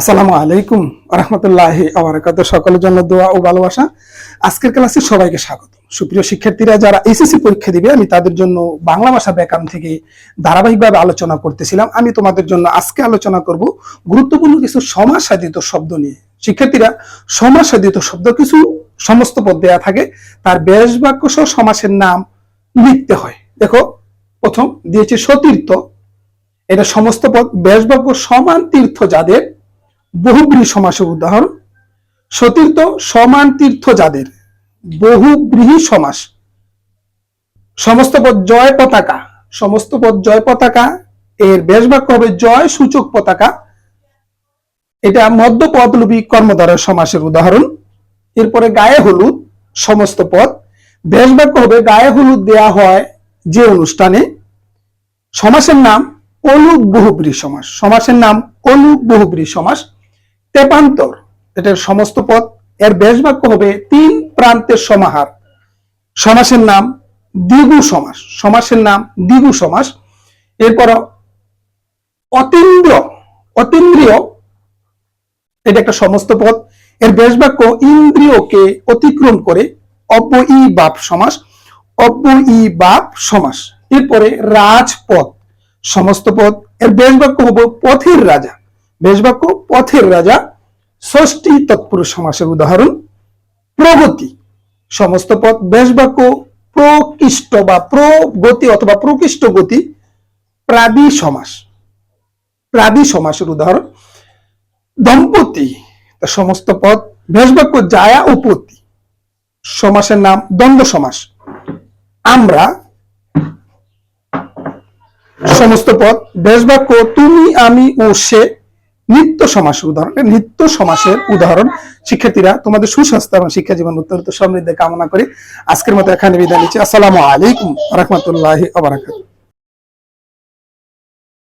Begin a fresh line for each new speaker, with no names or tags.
আসসালামু আলাইকুম রহমতুল্লাহ আবরাকাত। সকলের জন্য দোয়া ও ভালোবাসা। আজকের ক্লাসে সবাইকে স্বাগত। সুপ্রিয় শিক্ষার্থীরা, যারা এসএসসি পরীক্ষা দিবে, আমি তাদের জন্য বাংলা ভাষা ব্যাকরণ থেকে ধারাবাহিকভাবে আলোচনা করতেছিলাম। আমি তোমাদের জন্য আজকে আলোচনা করব গুরুত্বপূর্ণ কিছু সমাজ সাধিত শব্দ নিয়ে। শিক্ষার্থীরা সমাজ সাধিত শব্দ কিছু সমস্ত পদ দেয়া থাকে। তার বেশ বাক্য সহ সমাসের নাম লিখতে হয়। দেখো, প্রথম দিয়েছে সতীর্থ। এটা সমস্ত পদ বেশ বাক্য সমান তীর্থ যাদের বহুব্রীহি সমাসের উদাহরণ। সতীর্থ সমান তীর্থ যাদের? বহুব্রীহি সমাস। সমস্ত পদ জয় পতাকা। সমস্ত পদ জয় পতাকা, এর বেশ বাক্য হবে জয় সূচক পতাকা। এটা মধ্য পদলোপী কর্মধারয় সমাসের উদাহরণ। এরপরে গায়ে হলুদ, সমস্ত পদ। বেশ বাক্য হবে গায়ে হলুদ দেয়া হয় যে অনুষ্ঠানে। সমাসের নাম অলুক বহুব্রী সমাস। সমাসের নাম অলুক বহুব্রী সমাস। তেপান্তর এটার সমস্ত পদ এর বেশ বাক্য হবে তিন প্রান্তের সমাহার। সমাসের নাম দ্বিগু সমাস, সমাসের নাম দ্বিগু সমাস। এরপর অতীন্দ্র, অতীন্দ্রিয়, এটা একটা সমস্ত পদ এর বেশ বাক্য ইন্দ্রিয়কে অতিক্রম করে অব্য ই বাপ সমাস অব্য ই বাপ সমাস। এরপরে রাজপথ, সমস্ত পদ এর বেশ বাক্য হব পথের রাজা। বেশ বাক্য পথের রাজা, ষষ্ঠী তৎপুরুষ সমাসের উদাহরণ, প্রগতি। সমস্ত পদ বেশ বাক্য প্রকৃষ্ট বা প্রগতি অথবা প্রকৃষ্ট গতি, প্রাদি সমাস। প্রাদি সমাসের উদাহরণ, দম্পতি। সমস্ত পদ বেশ বাক্য জায়া ও পতি সমাসের নাম দ্বন্দ্ব সমাস। আমরা সমস্ত পদ বেশ বাক্য তুমি, আমি ও সে নিত্য সমাস উদাহরণ নিত্য সমাসের উদাহরণ। শিক্ষার্থীরা, তোমাদের সুস্বাস্থ্য এবং শিক্ষা জীবন অত্যন্ত সমৃদ্ধি কামনা করি। আজকের মতো এখানে বিদায় নিচ্ছি। আসসালামু আলাইকুম রহমতুল্লাহ